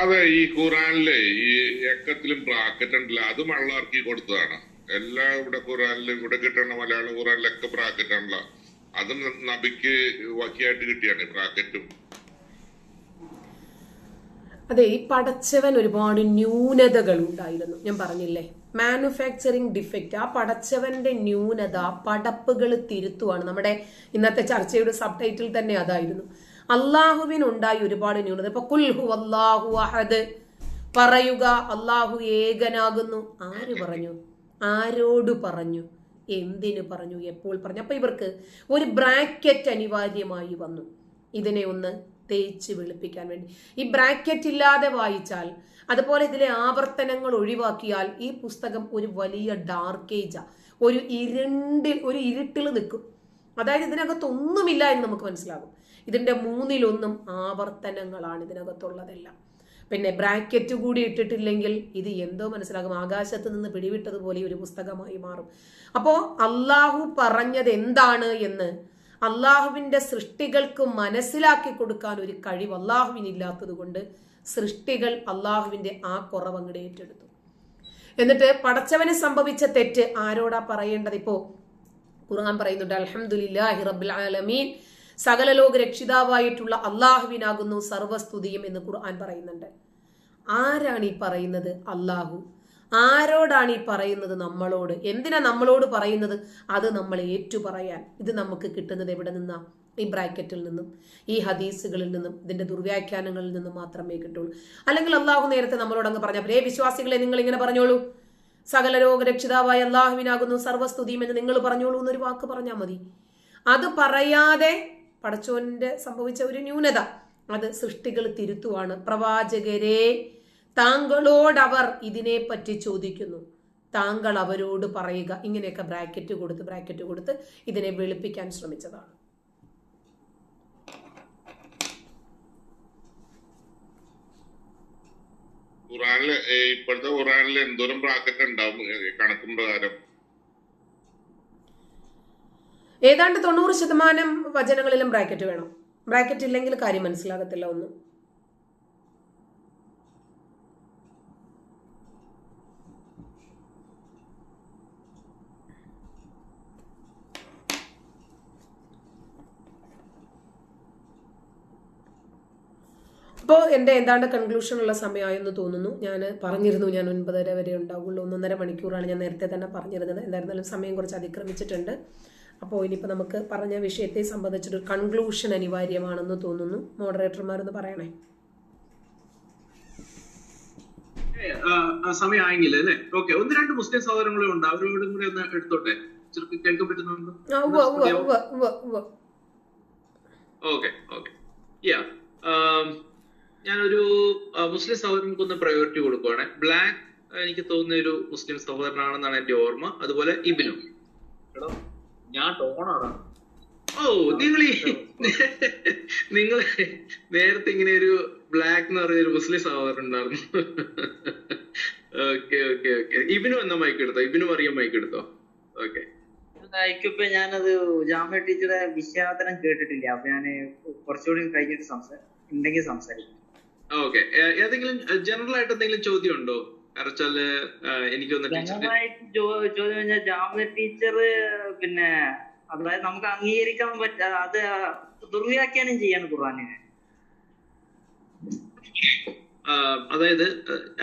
അതെ ഈ ഖുറാനിലെ ഈ എക്കത്തിലും ബ്രാക്കറ്റ് ഉണ്ടല്ലോ അത് മള്ളാർക്കി കൊടുത്തതാണ്. എല്ലാ ഇവിടെ ഖുറാനിലും ഇവിടെ കിട്ടണ മലയാള ഖുറാനിലൊക്കെ ബ്രാക്കറ്റ് ആണല്ലോ. അത് നബിക്ക് വക്കിയായിട്ട് കിട്ടിയാണ് ബ്രാക്കറ്റും. അതെ ഈ പടച്ചവൻ ഒരുപാട് ന്യൂനതകൾ ഉണ്ടായിരുന്നു. ഞാൻ പറഞ്ഞില്ലേ മാനുഫാക്ചറിങ് ഡിഫക്റ്റ് ആ പടച്ചവന്റെ ന്യൂനത പടപ്പുകൾ തിരുത്തുവാണ്. നമ്മുടെ ഇന്നത്തെ ചർച്ചയുടെ സബ് ടൈറ്റിൽ തന്നെ അതായിരുന്നു. അള്ളാഹുവിനുണ്ടായി ഒരുപാട് ന്യൂനത. ഇപ്പൊ കുൽഹു അള്ളാഹു അഹദ് പറയുക അള്ളാഹു ഏകനാകുന്നു. ആര് പറഞ്ഞു? ആരോട് പറഞ്ഞു? എന്തിനു പറഞ്ഞു? എപ്പോൾ പറഞ്ഞു? അപ്പൊ ഇവർക്ക് ഒരു ബ്രാക്കറ്റ് അനിവാര്യമായി വന്നു. ഇതിനെ ഒന്ന് തേച്ച് വെളുപ്പിക്കാൻ വേണ്ടി. ഈ ബ്രാക്കറ്റ് ഇല്ലാതെ വായിച്ചാൽ അതുപോലെ ഇതിലെ ആവർത്തനങ്ങൾ ഒഴിവാക്കിയാൽ ഈ പുസ്തകം ഒരു വലിയ ഡാർക്കേജാ ഒരു ഇരുണ്ടിൽ ഒരു ഇരുട്ടിൽ നിൽക്കും. അതായത് ഇതിനകത്തൊന്നുമില്ല എന്ന് നമുക്ക് മനസ്സിലാകും. ഇതിന്റെ മൂന്നിലൊന്നും ആവർത്തനങ്ങളാണ് ഇതിനകത്തുള്ളതെല്ലാം. പിന്നെ ബ്രാക്കറ്റ് കൂടി ഇട്ടിട്ടില്ലെങ്കിൽ ഇത് എന്തോ മനസ്സിലാകും. ആകാശത്ത് നിന്ന് പിടിവിട്ടതുപോലെ ഒരു പുസ്തകമായി മാറും. അപ്പോൾ അള്ളാഹു പറഞ്ഞത് എന്താണ് എന്ന് അള്ളാഹുവിന്റെ സൃഷ്ടികൾക്ക് മനസ്സിലാക്കി കൊടുക്കാൻ ഒരു കഴിവ് അള്ളാഹുവിനില്ലാത്തത് കൊണ്ട് സൃഷ്ടികൾ അള്ളാഹുവിന്റെ ആ കുറവ് അങ്ങോട്ട് ഏറ്റെടുത്തു. എന്നിട്ട് പടച്ചവന് സംഭവിച്ച തെറ്റ് ആരോടാ പറയേണ്ടത് ഇപ്പോ? ഖുർആൻ പറയുന്നുണ്ട് അലഹമുല്ലാ ഹിറബുൽ ആലമീൻ. സകല ലോക രക്ഷിതാവായിട്ടുള്ള അള്ളാഹുവിനാകുന്നു സർവസ്തുതിയും എന്ന് ഖുർആൻ പറയുന്നുണ്ട്. ആരാണ് ഈ പറയുന്നത്? അള്ളാഹു. ആരോടാണ് ഈ പറയുന്നത്? നമ്മളോട്. എന്തിനാ നമ്മളോട് പറയുന്നത്? അത് നമ്മൾ ഏറ്റു പറയാൻ ഇത് നമുക്ക് കിട്ടുന്നത് എവിടെ നിന്നാ? ഈ ബ്രാക്കറ്റിൽ നിന്നും. ഈ ഹദീസുകളിൽ നിന്നും. ഇതിന്റെ ദുർവ്യാഖ്യാനങ്ങളിൽ നിന്നും മാത്രമേ കിട്ടുള്ളൂ. അല്ലെങ്കിൽ അള്ളാഹു നേരത്തെ നമ്മളോട് അങ്ങ് പറഞ്ഞ ഏ വിശ്വാസികളെ നിങ്ങൾ ഇങ്ങനെ പറഞ്ഞോളൂ. സകല രോഗരക്ഷിതാവായ അള്ളാഹുവിനാകുന്നു സർവസ്തുതിയും എന്ന് നിങ്ങൾ പറഞ്ഞോളൂ എന്നൊരു വാക്ക് പറഞ്ഞാൽ മതി. അത് പറയാതെ പടച്ചോന്റെ സംഭവിച്ച ഒരു ന്യൂനത. അത് സൃഷ്ടികൾ തിരുത്തുവാണ്. പ്രവാചകരെ താങ്കളോടവർ ഇതിനെപ്പറ്റി ചോദിക്കുന്നു. താങ്കൾ അവരോട് പറയുക. ഇങ്ങനെയൊക്കെ ബ്രാക്കറ്റ് കൊടുത്ത് ബ്രാക്കറ്റ് കൊടുത്ത് ഇതിനെ വെളുപ്പിക്കാൻ ശ്രമിച്ചതാണ്. ഖുറാനിൽ ഇപ്പോഴത്തെ ഖുറാനിൽ എന്തോരം ബ്രാക്കറ്റ് ഉണ്ടാവും കണക്കും പ്രകാരം? ഏതാണ്ട് തൊണ്ണൂറ് ശതമാനം വചനങ്ങളിലും ബ്രാക്കറ്റ് വേണം. ബ്രാക്കറ്റ് ഇല്ലെങ്കിൽ കാര്യം മനസ്സിലാകത്തില്ല ഒന്നും. അപ്പോൾ എന്റെ ഏതാണ്ട് കൺക്ലൂഷനുള്ള സമയമായെന്ന് തോന്നുന്നു. ഞാൻ പറഞ്ഞിരുന്നു ഞാൻ ഒൻപതര വരെ ഉണ്ടാവുള്ളൂ. ഒന്നൊന്നര മണിക്കൂറാണ് ഞാൻ നേരത്തെ തന്നെ പറഞ്ഞിരുന്നത്. എന്തായിരുന്നാലും സമയം കുറച്ച് അതിക്രമിച്ചിട്ടുണ്ട്. അപ്പോൾ ഇനിയിപ്പോൾ നമുക്ക് പറഞ്ഞ വിഷയത്തെ സംബന്ധിച്ചൊരു കൺക്ലൂഷൻ അനിവാര്യമാണെന്ന് തോന്നുന്നു. മോഡറേറ്റർമാരൊന്ന് പറയണേ. സമയമായെങ്കിൽ അല്ലേ? ഓക്കെ ഒന്ന് രണ്ട് മുസ്ലിം സഹോദരങ്ങളും ഉണ്ട്. അവരോടും കൂടി ഒന്ന് എടുത്തോട്ടെ? കേൾക്കാൻ പറ്റുന്നുണ്ട്? Okay okay. യാ ഞാനൊരു മുസ്ലിം സഹോദരങ്ങൾക്ക് ഒന്ന് പ്രയോറിറ്റി കൊടുക്കുവാണ്. ബ്ലാക്ക് എനിക്ക് തോന്നുന്ന ഒരു മുസ്ലിം സഹോദരനാണെന്നാണ് എന്റെ ഓർമ്മ. അതുപോലെ ഇബിനും. എടോ ഞാൻ ടോണാടാ ഓ നിങ്ങൾ ഈ നിങ്ങൾ നേരത്തെ ഇങ്ങനെ ഒരു ബ്ലാക്ക് എന്ന് പറഞ്ഞ ഒരു മുസ്ലിം സഹോദരൻ ഉണ്ടായിരുന്നു. Okay okay okay. ഇബിനും എന്നാ മൈക്ക് എടുത്തോ? ഇബിനും അറിയാൻ മൈക്ക് എടുത്തോ? ഓക്കെ. ഇപ്പൊ ഞാനത് ജാമ്യ ടീച്ചറെ വിശ്വാസനം കേട്ടിട്ടില്ല. അപ്പൊ ഞാൻ കുറച്ചുകൂടി കഴിഞ്ഞിട്ട് സംസാരം ഉണ്ടെങ്കിൽ സംസാരിക്കും. ഓക്കെ. ഏതെങ്കിലും ജനറൽ ആയിട്ട് എന്തെങ്കിലും ചോദ്യം ഉണ്ടോ? വെച്ചാൽ എനിക്ക് ചോദ്യം ജാമ്യ ടീച്ചർ പിന്നെ അതായത് നമുക്ക് അംഗീകരിക്കാൻ പറ്റ അത് ദുർവ്യാഖ്യാനം ചെയ്യാണ് ഖുർആാനിനെ. അതായത്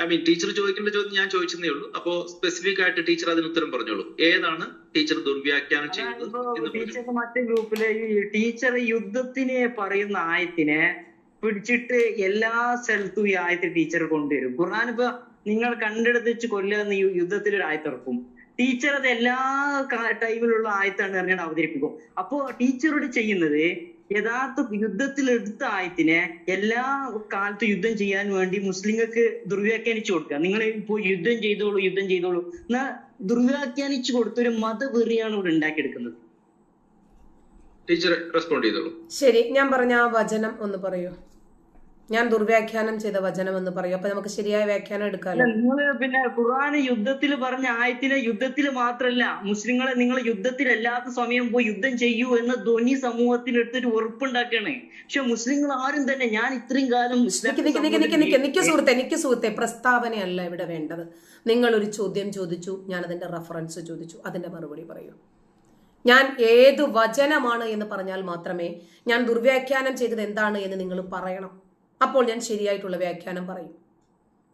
ഐ മീൻ ടീച്ചർ ചോദിക്കേണ്ട ചോദ്യം ഞാൻ ചോദിച്ചതേ ഉള്ളൂ. അപ്പോ സ്പെസിഫിക് ആയിട്ട് ടീച്ചർ അതിന് ഉത്തരം പറഞ്ഞോളൂ. ഏതാണ് ടീച്ചർ ദുർവ്യാഖ്യാനം ചെയ്തത് ടീച്ചർ മറ്റേ ഗ്രൂപ്പിലെ ഈ ടീച്ചർ യുദ്ധത്തിനെ പറയുന്ന ആയത്തിനെ പിടിച്ചിട്ട് എല്ലാ സ്ഥലത്തും ഈ ആയത്ത് ടീച്ചർ കൊണ്ടുവരും. ഖുർആൻ ഇപ്പൊ നിങ്ങൾ കണ്ടെടുത്ത് വെച്ച് കൊല്ലുക എന്ന് ഈ യുദ്ധത്തിൽ ഒരു ആയത്തിറക്കും ടീച്ചർ അത് എല്ലാ കാ- ടൈമിലുള്ള ആയത്താണ് പറഞ്ഞാൽ അവതരിപ്പിക്കും. അപ്പോ ടീച്ചറോട് ചെയ്യുന്നത് യഥാർത്ഥ യുദ്ധത്തിൽ എടുത്ത ആയത്തിനെ എല്ലാ കാലത്തും യുദ്ധം ചെയ്യാൻ വേണ്ടി മുസ്ലിങ്ങൾക്ക് ദുർവ്യാഖ്യാനിച്ചു കൊടുക്കുക. നിങ്ങൾ പോയി യുദ്ധം ചെയ്തോളൂ യുദ്ധം ചെയ്തോളൂ. എന്നാ ദുർവ്യാഖ്യാനിച്ചു കൊടുത്തൊരു മതവെറിയാണ് ഇവിടെ ഉണ്ടാക്കിയെടുക്കുന്നത്. ടീച്ചർ റെസ്പോണ്ട് ചെയ്തോളൂ. ശരി ഞാൻ പറഞ്ഞ ആ വചനം ഒന്ന് പറയൂ. ഞാൻ ദുർവ്യാഖ്യാനം ചെയ്ത വചനം എന്ന് പറയും. അപ്പൊ നമുക്ക് ശരിയായ വ്യാഖ്യാനം എടുക്കാമല്ലോ നിങ്ങൾ പിന്നെ ഖുർആന് യുദ്ധത്തിൽ പറഞ്ഞ ആയത്തിനെ യുദ്ധത്തിൽ മാത്രല്ല മുസ്ലിങ്ങളെ നിങ്ങൾ യുദ്ധത്തിൽ അല്ലാത്ത സമയം പോയി യുദ്ധം ചെയ്യൂ എന്ന് ധ്വനി സമൂഹത്തിന് എടുത്തൊരു ഉറപ്പുണ്ടാക്കണേ. പക്ഷെ മുസ്ലിങ്ങൾ ആരും തന്നെ ഞാൻ ഇത്രയും കാലം നിക്ക് സുഹൃത്തെ നിക്ക് സുഹൃത്തെ പ്രസ്താവനയല്ല ഇവിടെ വേണ്ടത്. നിങ്ങൾ ഒരു ചോദ്യം ചോദിച്ചു ഞാൻ അതിന്റെ റെഫറൻസ് ചോദിച്ചു അതിന്റെ മറുപടി പറയൂ. ഞാൻ ഏത് വചനമാണ് എന്ന് പറഞ്ഞാൽ മാത്രമേ ഞാൻ ദുർവ്യാഖ്യാനം ചെയ്തത് എന്താണ് എന്ന് നിങ്ങൾ പറയണം. അപ്പോൾ ഞാൻ ശരിയായിട്ടുള്ള വ്യാഖ്യാനം പറയും.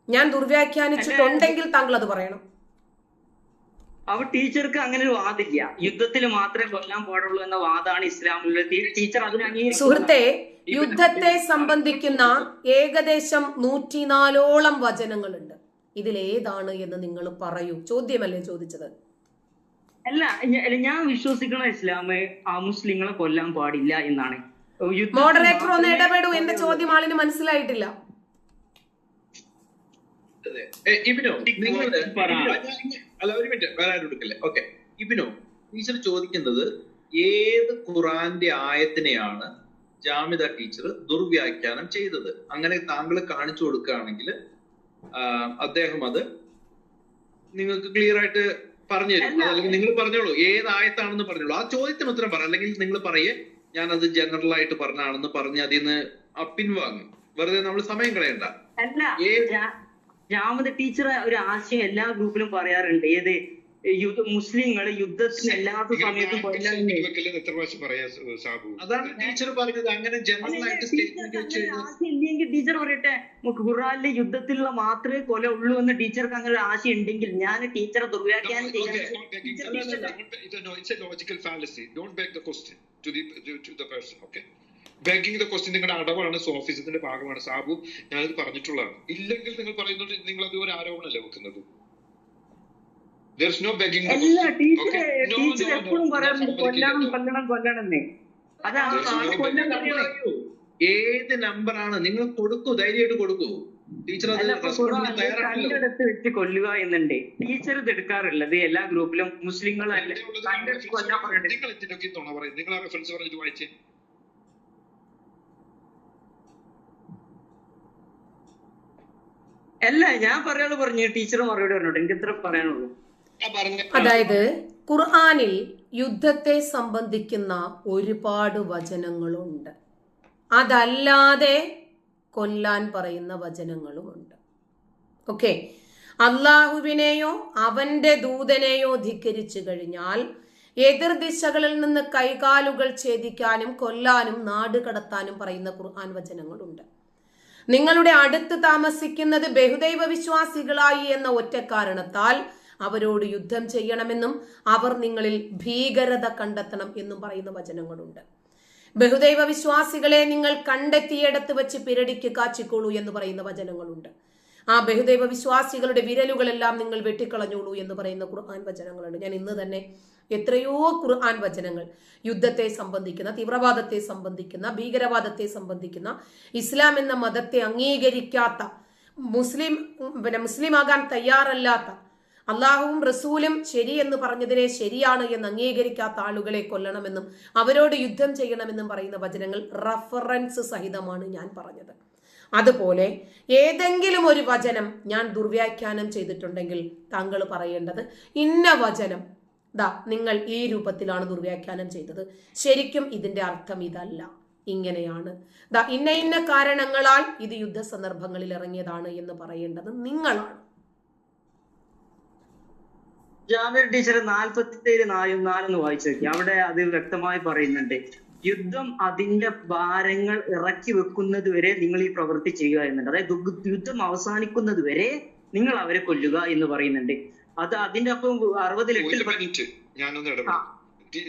ഞാൻ ദുർവ്യാഖ്യാനിച്ചിട്ടുണ്ടെങ്കിൽ താങ്കൾ അത് പറയണം. അവ ടീച്ചർക്ക് അങ്ങനെ ഒരു വാദില്ല യുദ്ധത്തിൽ മാത്രമേ കൊല്ലാൻ പാടുള്ളൂ എന്ന വാദമാണ് ഇസ്ലാമിലെ ടീച്ചർ അതിന് സുഹൃത്തെ യുദ്ധത്തെ സംബന്ധിക്കുന്ന ഏകദേശം നൂറ്റിനാലോളം വചനങ്ങളുണ്ട്. ഇതിലേതാണ് എന്ന് നിങ്ങൾ പറയൂ. ചോദ്യമല്ലേ ചോദിച്ചത്? അല്ല ഞാൻ വിശ്വസിക്കണ ഇസ്ലാം ആ മുസ്ലിങ്ങളെ കൊല്ലാൻ പാടില്ല എന്നാണ്. മോഡറേറ്റർ ഒന്ന് ഇടപെടൂ എന്റെ ചോദ്യം ആളിന് മനസ്സിലായിട്ടില്ല. ഇബിനോ നിങ്ങൾ പറ. അല്ല ഒരു മിനിറ്റ് വേറെ എടുക്കല്ലേ? ഓക്കെ. ഇബിനോ ടീച്ചർ ചോദിക്കുന്നത് ഏത് ഖുറാന്റെ ആയത്തിനെയാണ് ജാമിദ ടീച്ചർ ദുർവ്യാഖ്യാനം ചെയ്തത്? അങ്ങനെ താങ്കൾ കാണിച്ചു കൊടുക്കുകയാണെങ്കിൽ അദ്ദേഹം അത് നിങ്ങൾക്ക് ക്ലിയർ ആയിട്ട് പറഞ്ഞു തരും. അല്ലെങ്കിൽ നിങ്ങൾ പറഞ്ഞോളൂ. ഏത് ആയത്താണെന്ന് പറഞ്ഞോളൂ. ആ ചോദ്യത്തിന് ഉത്തരം പറ. അല്ലെങ്കിൽ നിങ്ങൾ പറയേ ഞാൻ അത് ജനറൽ ആയിട്ട് പറഞ്ഞാണെന്ന് പറഞ്ഞ് അതിൽ നിന്ന് പിൻവാങ്ങും വെറുതെ നമ്മൾ സമയം കളയണ്ട അല്ല? ജാമത ടീച്ചർ ഒരു ആശയം എല്ലാ ഗ്രൂപ്പിലും പറയാറുണ്ട് ഏത് മുസ്ലിങ്ങൾ യുദ്ധത്തിന് എല്ലാത്ത സമയത്തും എത്ര പ്രാവശ്യം പറയാ സാബു? അതാണ് ടീച്ചർ പറഞ്ഞത്. അങ്ങനെ സ്റ്റേറ്റ്മെന്റ് ടീച്ചർ പറയട്ടെ ഖുറാനിലെ യുദ്ധത്തിലുള്ള മാത്രമേ കൊല ഉള്ളൂ എന്ന് ടീച്ചർക്ക് അങ്ങനെ ഒരു ആശയം ഉണ്ടെങ്കിൽ ഞാൻ ടീച്ചറെ ദുർവ്യാഖ്യാനം ചെയ്യാൻ. ബെഗിങ് ദ ക്വസ്റ്റ്യൻ നിങ്ങളുടെ അടവാണ് സോഫിസത്തിന്റെ ഭാഗമാണ്. സാബു ഞാനത് പറഞ്ഞിട്ടുള്ളതാണ്. ഇല്ലെങ്കിൽ നിങ്ങൾ പറയുന്നത് നിങ്ങൾ അത് ഒരു ആരോപണമല്ലേ വെക്കുന്നത്? അല്ല ടീച്ചർ ടീച്ചർ എപ്പോഴും പറയാറുണ്ട് കൊല്ലണം കൊല്ലണം കൊല്ലണം എന്ന് അതാണ് begging. കഴിയണം ഏത് നമ്പറാണ് നിങ്ങൾ കൊടുക്കൂ ധൈര്യമായിട്ട് കൊടുക്കൂ. ടീച്ചർ കണ്ടെടുത്ത് വെച്ച് കൊല്ലുക എന്നുണ്ട്. ടീച്ചർ ഇത് എടുക്കാറുള്ളത് എല്ലാ ഗ്രൂപ്പിലും മുസ്ലിങ്ങൾ അല്ല ഞാൻ പറയാൾ പറഞ്ഞു ടീച്ചർ മറുപടി പറഞ്ഞോട്ടെ. എനിക്ക് ഇത്ര പറയാനുള്ളൂ. അതായത് ഖുർആാനിൽ യുദ്ധത്തെ സംബന്ധിക്കുന്ന ഒരുപാട് വചനങ്ങളുണ്ട്. അതല്ലാതെ കൊല്ലാൻ പറയുന്ന വചനങ്ങളുമുണ്ട്. ഓക്കെ? അള്ളാഹുവിനെയോ അവന്റെ ദൂതനെയോ ധിക്കരിച്ചു കഴിഞ്ഞാൽ എതിർ ദിശകളിൽ നിന്ന് കൈകാലുകൾ ഛേദിക്കാനും കൊല്ലാനും നാട് കടത്താനും പറയുന്ന ഖുർആൻ വചനങ്ങളുണ്ട്. നിങ്ങളുടെ അടുത്ത് താമസിക്കുന്നത് ബഹുദൈവ വിശ്വാസികളായി എന്ന ഒറ്റ കാരണത്താൽ അവരോട് യുദ്ധം ചെയ്യണമെന്നും അവർ നിങ്ങളിൽ ഭീകരത കണ്ടെത്തണം എന്നും പറയുന്ന വചനങ്ങളുണ്ട്. ബഹുദൈവ വിശ്വാസികളെ നിങ്ങൾ കണ്ടെത്തിയിടത്ത് വെച്ച് പിരടിക്ക് കാച്ചിക്കോളൂ എന്ന് പറയുന്ന വചനങ്ങളുണ്ട്. ആ ബഹുദൈവ വിശ്വാസികളുടെ വിരലുകളെല്ലാം നിങ്ങൾ വെട്ടിക്കളഞ്ഞോളൂ എന്ന് പറയുന്ന ഖുർആൻ വചനങ്ങളുണ്ട്. ഞാൻ ഇന്ന് തന്നെ എത്രയോ ഖുർആൻ വചനങ്ങൾ യുദ്ധത്തെ സംബന്ധിക്കുന്ന തീവ്രവാദത്തെ സംബന്ധിക്കുന്ന ഭീകരവാദത്തെ സംബന്ധിക്കുന്ന ഇസ്ലാം എന്ന മതത്തെ അംഗീകരിക്കാത്ത മുസ്ലിം പിന്നെ മുസ്ലിം ആകാൻ തയ്യാറല്ലാത്ത അള്ളാഹുവും റസൂലും ശരി എന്ന് പറഞ്ഞതിനെ ശരിയാണ് എന്ന് അംഗീകരിക്കാത്ത ആളുകളെ കൊല്ലണമെന്നും അവരോട് യുദ്ധം ചെയ്യണമെന്നും പറയുന്ന വചനങ്ങൾ റഫറൻസ് സഹിതമാണ് ഞാൻ പറഞ്ഞത്. അതുപോലെ ഏതെങ്കിലും ഒരു വചനം ഞാൻ ദുർവ്യാഖ്യാനം ചെയ്തിട്ടുണ്ടെങ്കിൽ താങ്കൾ പറയേണ്ടത് ഇന്ന വചനം ദാ നിങ്ങൾ ഈ രൂപത്തിലാണ് ദുർവ്യാഖ്യാനം ചെയ്തത്. ശരിക്കും ഇതിന്റെ അർത്ഥം ഇതല്ല. ഇങ്ങനെയാണ്. ദാ ഇന്ന ഇന്ന കാരണങ്ങളാൽ ഇത് യുദ്ധ സന്ദർഭങ്ങളിൽ ഇറങ്ങിയതാണ് എന്ന് പറയേണ്ടത് നിങ്ങളാണ്. ജാമ്യർ ടീച്ചർ നാൽപ്പത്തിയേഴ് നാലും നാലെന്ന് വായിച്ചു നോക്കി. അവിടെ അത് വ്യക്തമായി പറയുന്നുണ്ട്. യുദ്ധം അതിന്റെ ഭാരങ്ങൾ ഇറക്കി വെക്കുന്നത് വരെ നിങ്ങൾ ഈ പ്രവൃത്തി ചെയ്യുക എന്നുണ്ട്. അതായത് യുദ്ധം അവസാനിക്കുന്നത് വരെ നിങ്ങൾ അവരെ കൊല്ലുക എന്ന് പറയുന്നുണ്ട്. അത് അതിന്റെ അപ്പം ഒരു മിനിറ്റ്. ഞാനൊന്ന് ഇടപെടാം.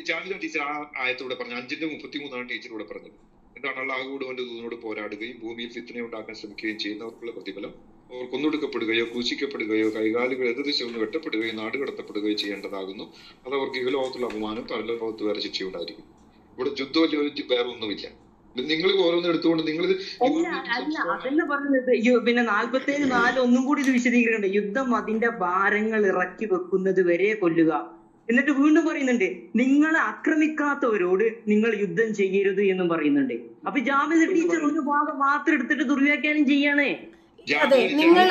ജാമിദ ടീച്ചർ ആ ആയത്തോടെ പറഞ്ഞു. അഞ്ചിന്റെ മുപ്പത്തി മൂന്നാണ് ടീച്ചറോട് പറഞ്ഞത് എന്താണ് അള്ളാഹുവോട് കൊണ്ട് ദൂതനോട് പോരാടുകയും ഭൂമിയിൽ ഫിത്തിനെ ഉണ്ടാക്കാൻ ശ്രമിക്കുകയും ചെയ്യുന്നവർക്കുള്ള പ്രതിഫലം അവർ കൊന്നൊടുക്കപ്പെടുകയോ ക്രൂശിക്കപ്പെടുകയോ കൈകാലുകൾ ഒന്ന് വെട്ടപ്പെടുകയോ നാട് കടത്തപ്പെടുകയോ ചെയ്യേണ്ടതാകുന്നു. അത് അവർക്ക് ഇഹലോകത്തുള്ള അപമാനം പരലോകത്ത് വേറെ ശിക്ഷയുണ്ടായിരിക്കും ഇവിടെ യുദ്ധം വേറെ ഒന്നുമില്ല. നിങ്ങൾ ഓരോന്നും എടുത്തുകൊണ്ട് നിങ്ങൾ അല്ല അതല്ല പറഞ്ഞത് പിന്നെ നാൽപ്പത്തേഴ് നാല് ഒന്നും കൂടി ഇത് വിശദീകരിക്കണ്ട? യുദ്ധം അതിന്റെ ഭാരങ്ങൾ ഇറക്കി വെക്കുന്നത് വരെ കൊല്ലുക. എന്നിട്ട് വീണ്ടും പറയുന്നുണ്ട് നിങ്ങളെ ആക്രമിക്കാത്തവരോട് നിങ്ങൾ യുദ്ധം ചെയ്യരുത് എന്നും പറയുന്നുണ്ട്. അപ്പൊ ജാമ്യ ടീച്ചർ ഒരു ഭാഗം മാത്രം എടുത്തിട്ട് ദുർവ്യാഖ്യാനം ചെയ്യാണ്. അതെ നിങ്ങൾ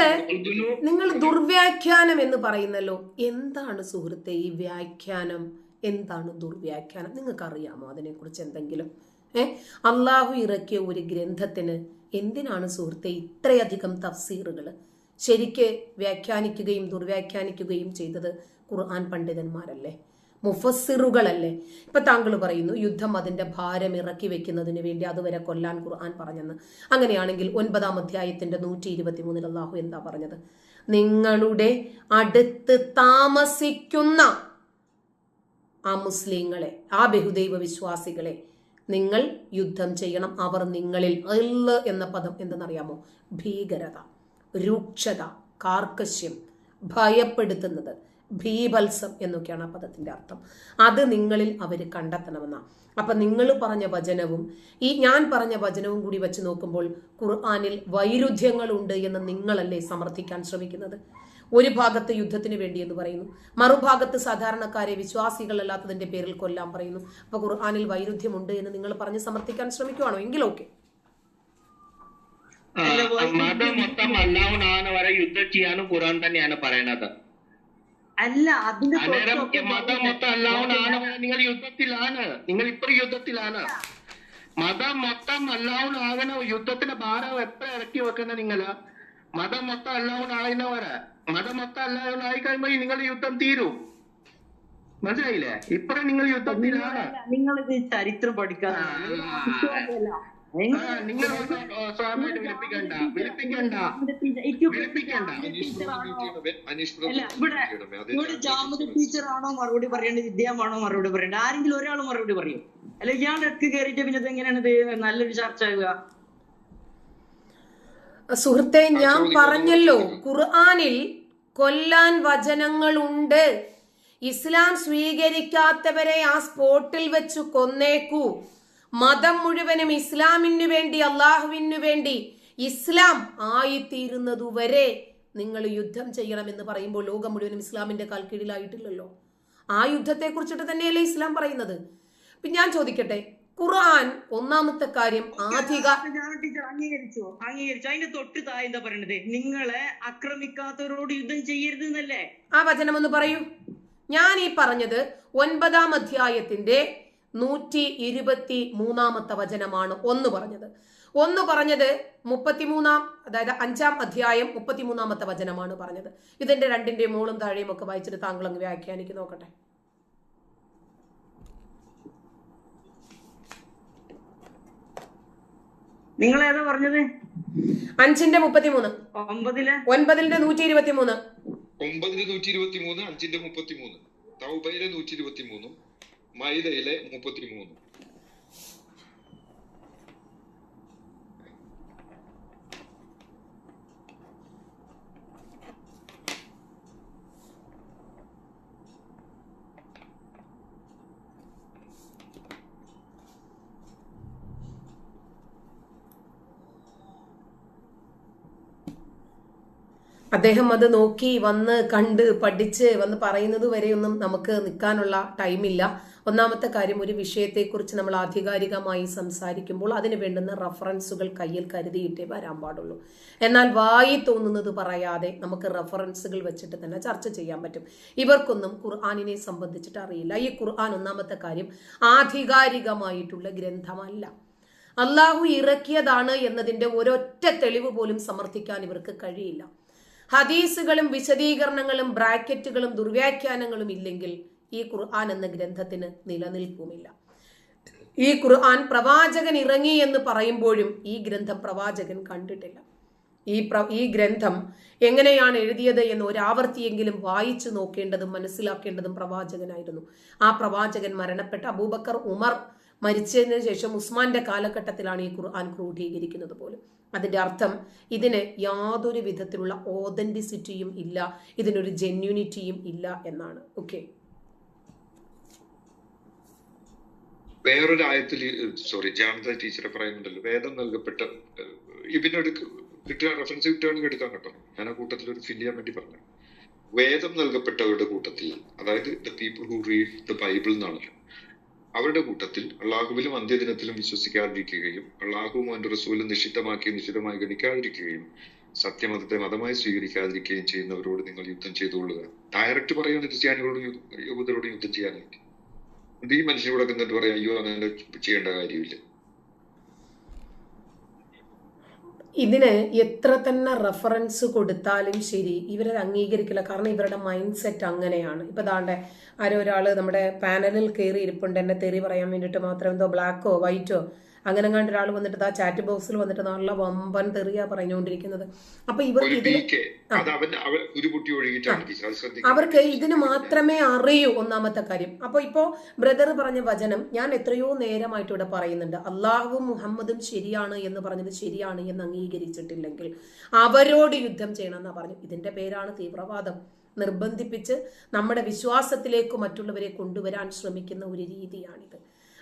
നിങ്ങൾ ദുർവ്യാഖ്യാനം എന്ന് പറയുന്നല്ലോ. എന്താണ് സുഹൃത്തെ ഈ വ്യാഖ്യാനം? എന്താണ് ദുർവ്യാഖ്യാനം? നിങ്ങൾക്ക് അറിയാമോ അതിനെക്കുറിച്ച് എന്തെങ്കിലും? ഏ? അള്ളാഹു ഇറക്കിയ ഒരു ഗ്രന്ഥത്തിന് എന്തിനാണ് സുഹൃത്തെ ഇത്രയധികം തഫ്സീറുകൾ ശരിക്ക് വ്യാഖ്യാനിക്കുകയും ദുർവ്യാഖ്യാനിക്കുകയും ചെയ്തത് ഖുർആൻ പണ്ഡിതന്മാരല്ലേ? മുഫസ്സിറുകളല്ലേ? ഇപ്പൊ താങ്കൾ പറയുന്നു യുദ്ധം അതിന്റെ ഭാരം ഇറക്കി വെക്കുന്നതിന് വേണ്ടി അതുവരെ കൊല്ലാൻ ഖുർആൻ പറഞ്ഞെന്ന്. അങ്ങനെയാണെങ്കിൽ ഒൻപതാം അധ്യായത്തിന്റെ നൂറ്റി ഇരുപത്തി മൂന്നിൽ അള്ളാഹു എന്താ പറഞ്ഞത്? നിങ്ങളുടെ അടുത്ത് താമസിക്കുന്ന ആ മുസ്ലിങ്ങളെ ആ ബഹുദൈവ വിശ്വാസികളെ നിങ്ങൾ യുദ്ധം ചെയ്യണം. അവർ നിങ്ങളിൽ അല്ല് എന്ന പദം എന്തെന്നറിയാമോ? ഭീകരത രൂക്ഷത കാർക്കശ്യം ഭയപ്പെടുത്തുന്നത്. ഭീഭത്സം എന്നൊക്കെയാണ് ആ പദത്തിന്റെ അർത്ഥം. അത് നിങ്ങളിൽ അവർ കണ്ടെത്തണമെന്നാണ് അപ്പൊ നിങ്ങൾ പറഞ്ഞ വചനവും ഈ ഞാൻ പറഞ്ഞ വചനവും കൂടി വെച്ച് നോക്കുമ്പോൾ ഖുർആാനിൽ വൈരുദ്ധ്യങ്ങളുണ്ട് എന്ന് നിങ്ങളല്ലേ സമർത്ഥിക്കാൻ ശ്രമിക്കുന്നത്? ഒരു ഭാഗത്ത് യുദ്ധത്തിന് വേണ്ടി എന്ന് പറയുന്നു. മറുഭാഗത്ത് സാധാരണക്കാരെ വിശ്വാസികളല്ലാത്തതിന്റെ പേരിൽ കൊല്ലാൻ പറയുന്നു. അപ്പൊ ഖുർആാനിൽ വൈരുദ്ധ്യമുണ്ട് എന്ന് നിങ്ങൾ പറഞ്ഞ് സമർത്ഥിക്കാൻ ശ്രമിക്കുവാണോ? എങ്കിലൊക്കെ മതം മൊത്തം അല്ലാവുന്നാണ് വരെ യുദ്ധം ചെയ്യാനും ഖുർആൻ തന്നെയാണ് പറയണത് അല്ല അതിന്റെ മതം മൊത്തം അല്ലാവുന്നാണ് നിങ്ങൾ യുദ്ധത്തിലാണ്. നിങ്ങൾ ഇപ്പോൾ യുദ്ധത്തിലാണ്. മതം മൊത്തം അല്ലാവുന്നാകണ യുദ്ധത്തിന്റെ ഭാരം എത്ര ഇറക്കി വെക്കുന്ന നിങ്ങൾ മതം മൊത്തം അല്ലാവുന്നാകുന്ന വരെ മതം മൊത്തം അല്ലാവുന്നായി കഴിയുമ്പോൾ നിങ്ങൾ യുദ്ധം തീരും. മനസ്സിലായില്ലേ? ഇപ്പഴും നിങ്ങൾ യുദ്ധത്തിലാണ്. നിങ്ങൾ ഇത് ചരിത്രം വിളിപ്പിക്കണ്ട ആണോ മറുപടി പറയേണ്ടത്? വിദ്യാമാണോ മറുപടി പറയേണ്ടത്? ആരെങ്കിലും ഒരാൾ മറുപടി പറയും? അല്ല ഇയാളുടെ അടുക്ക് കയറിയിട്ട് പിന്നെ എങ്ങനെയാണ് ഇത് നല്ലൊരു ചർച്ച ആവുക? സുഹൃത്തെ ഞാൻ പറഞ്ഞല്ലോ ഖുർആാനിൽ കൊല്ലാൻ വചനങ്ങളുണ്ട്. ഇസ്ലാം സ്വീകരിക്കാത്തവരെ ആ സ്പോട്ടിൽ വെച്ച് കൊന്നേക്കൂ. മതം മുഴുവനും ഇസ്ലാമിന് വേണ്ടി അള്ളാഹുവിനു വേണ്ടി ഇസ്ലാം ആയിത്തീരുന്നതുവരെ നിങ്ങൾ യുദ്ധം ചെയ്യണമെന്ന് പറയുമ്പോൾ ലോകം മുഴുവനും ഇസ്ലാമിന്റെ കാൽ കീഴിലായിട്ടില്ലല്ലോ. ആ യുദ്ധത്തെ കുറിച്ചിട്ട് തന്നെയല്ലേ ഇസ്ലാം പറയുന്നത്? പിന്നെ ഞാൻ ചോദിക്കട്ടെ ഖുർആൻ ഒന്നാമത്തെ കാര്യം ആധിക അംഗീകരിച്ചു അംഗീകരിച്ചോ. അതിന്റെ തൊട്ട് താഴെ എന്താ പറയണത്? നിങ്ങളെ ആക്രമിക്കാത്തവരോട് യുദ്ധം ചെയ്യരുത് എന്നല്ലേ? ആ വചനം ഒന്ന് പറയൂ. ഞാൻ ഈ പറഞ്ഞത് ഒൻപതാം അധ്യായത്തിന്റെ നൂറ്റി ഇരുപത്തി മൂന്നാമത്തെ വചനമാണ് ഒന്ന് പറഞ്ഞത്. ഒന്ന് പറഞ്ഞത് മുപ്പത്തിമൂന്നാം അതായത് അഞ്ചാം അധ്യായം മുപ്പത്തിമൂന്നാമത്തെ വചനമാണ് പറഞ്ഞത്. ഇതിന്റെ രണ്ടിന്റെ മുകളും താഴെയും ഒക്കെ വായിച്ചിട്ട് താങ്കൾ അങ്ങ് വ്യാഖ്യാനിക്ക് നോക്കട്ടെ. നിങ്ങൾ ഏതാ പറഞ്ഞത്? അഞ്ചിന്റെ മുപ്പത്തിമൂന്ന്. ഒമ്പതിലെ? ഒൻപതിന്റെ നൂറ്റി ഇരുപത്തി മൂന്ന് ഒമ്പതിന് നൂറ്റി ഇരുപത്തി മൂന്ന് അഞ്ചിന്റെ മുപ്പത്തി മൂന്ന് തൗബയിലെ നൂറ്റി ഇരുപത്തി മൂന്നും മൈദയിലെ മുപ്പത്തി മൂന്നും അദ്ദേഹം അത് നോക്കി വന്ന് കണ്ട് പഠിച്ച് വന്ന് പറയുന്നത് വരെയൊന്നും നമുക്ക് നിൽക്കാനുള്ള ടൈമില്ല. ഒന്നാമത്തെ കാര്യം ഒരു വിഷയത്തെക്കുറിച്ച് നമ്മൾ ആധികാരികമായി സംസാരിക്കുമ്പോൾ അതിന് വേണ്ടുന്ന റഫറൻസുകൾ കയ്യിൽ കരുതിയിട്ടേ വരാൻ പാടുള്ളൂ. എന്നാൽ വായി തോന്നുന്നത് പറയാതെ നമുക്ക് റഫറൻസുകൾ വെച്ചിട്ട് തന്നെ ചർച്ച ചെയ്യാൻ പറ്റും. ഇവർക്കൊന്നും ഖുർആാനിനെ സംബന്ധിച്ചിട്ട് അറിയില്ല. ഈ ഖുർആൻ ഒന്നാമത്തെ കാര്യം ആധികാരികമായിട്ടുള്ള ഗ്രന്ഥമല്ല. അള്ളാഹു ഇറക്കിയതാണ് എന്നതിന്റെ ഒരൊറ്റ തെളിവ് പോലും സമർത്ഥിക്കാൻ ഇവർക്ക് കഴിയില്ല. ഹദീസുകളും വിശദീകരണങ്ങളും ബ്രാക്കറ്റുകളും ദുർവ്യാഖ്യാനങ്ങളും ഇല്ലെങ്കിൽ ഈ ഖുർആൻ എന്ന ഗ്രന്ഥത്തിന് നിലനിൽക്കുമില്ല ഈ ഖുർആൻ പ്രവാചകൻ ഇറങ്ങി എന്ന് പറയുമ്പോഴും ഈ ഗ്രന്ഥം പ്രവാചകൻ കണ്ടിട്ടില്ല. ഈ പ്ര ഈ ഗ്രന്ഥം എങ്ങനെയാണ് എഴുതിയത് എന്ന് ഒരാവർത്തിയെങ്കിലും വായിച്ചു നോക്കേണ്ടതും മനസ്സിലാക്കേണ്ടതും പ്രവാചകനായിരുന്നു. ആ പ്രവാചകൻ മരണപ്പെട്ട അബൂബക്കർ ഉമർ മരിച്ചതിന് ശേഷം ഉസ്മാന്റെ കാലഘട്ടത്തിലാണ് ഈ ഖുർആൻ ക്രോഡീകരിക്കുന്നത് പോലും. അതിന്റെ അർത്ഥം ഇതിന് യാതൊരു വിധത്തിലുള്ള ഓതന്റിസിറ്റിയും ഇല്ല. ഇതിനൊരു ജെന്യൂനിറ്റിയും ഇല്ല എന്നാണ്. ഓക്കെ വേറൊരു ആയത്തിൽ സോറി ജാമിത ടീച്ചറെ പറയുന്നുണ്ടല്ലോ. വേദം നൽകപ്പെട്ട ഇതിനൊരു കിട്ടുക റെഫറൻസ് കിട്ടുകയാണെങ്കിൽ എടുക്കാൻ കേട്ടോ. ഞാൻ ആ കൂട്ടത്തിൽ ഒരു ഫില്ല് ചെയ്യാൻ വേണ്ടി പറഞ്ഞു വേദം നൽകപ്പെട്ടവരുടെ കൂട്ടത്തിൽ അതായത് the people who read the Bible എന്നാണല്ലോ അവരുടെ കൂട്ടത്തിൽ അള്ളാഹുവിലും അന്ത്യദിനത്തിലും വിശ്വസിക്കാതിരിക്കുകയും അള്ളാഹുവും അവന്റെ റസൂലും നിഷിദ്ധമാക്കി നിഷിദ്ധമായി ഗണിക്കാതിരിക്കുകയും സത്യമതത്തെ മതമായി സ്വീകരിക്കാതിരിക്കുകയും ചെയ്യുന്നവരോട് നിങ്ങൾ യുദ്ധം ചെയ്തുകൊള്ളുക. ഡയറക്റ്റ് പറയുന്ന ക്രിസ്ത്യാനികളോടും യഹൂദരോടും യുദ്ധം ചെയ്യാനായിട്ട്? ഈ മനുഷ്യനോടൊക്കെ എന്നിട്ട് പറയാം അയ്യോ അങ്ങനെ ചെയ്യേണ്ട കാര്യമില്ല. ഇതിന് എത്ര തന്നെ റെഫറൻസ് കൊടുത്താലും ശരി ഇവരത് അംഗീകരിക്കില്ല. കാരണം ഇവരുടെ മൈൻഡ് സെറ്റ് അങ്ങനെയാണ്. ഇപ്പൊ ദാണ്ടെ ആരോ ഒരാൾ നമ്മുടെ പാനലിൽ കയറി ഇരിപ്പുണ്ട് എന്നെ തെറി പറയാൻ വേണ്ടിയിട്ട് മാത്രം എന്തോ ബ്ലാക്കോ വൈറ്റോ അങ്ങനെ കണ്ട ഒരാൾ വന്നിട്ട് ആ ചാറ്റ് ബോക്സിൽ വന്നിട്ട് നല്ല വമ്പൻ തെറിയാ പറഞ്ഞുകൊണ്ടിരിക്കുന്നത് അപ്പൊ ഇവർ ഇതിന് അവർക്ക് ഇതിന് മാത്രമേ അറിയൂ ഒന്നാമത്തെ കാര്യം. അപ്പൊ ഇപ്പോ ബ്രദർ പറഞ്ഞ വചനം ഞാൻ എത്രയോ നേരമായിട്ട് ഇവിടെ പറയുന്നുണ്ട്. അള്ളാഹുവും മുഹമ്മദും ശരിയാണ് എന്ന് പറഞ്ഞത് ശരിയാണ് എന്ന് അംഗീകരിച്ചിട്ടില്ലെങ്കിൽ അവരോട് യുദ്ധം ചെയ്യണം എന്നാ പറഞ്ഞു. ഇതിന്റെ പേരാണ് തീവ്രവാദം. നിർബന്ധിപ്പിച്ച് നമ്മുടെ വിശ്വാസത്തിലേക്ക് മറ്റുള്ളവരെ കൊണ്ടുവരാൻ ശ്രമിക്കുന്ന ഒരു രീതിയാണിത്.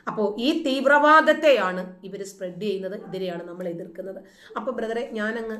അപ്പോൾ ഈ തീവ്രവാദത്തെയാണ് ഇവർ സ്പ്രെഡ് ചെയ്യുന്നത് ഇതിനെയാണ് നമ്മൾ എതിർക്കുന്നത്. അപ്പോൾ ബ്രദറെ ഞാനങ്ങ്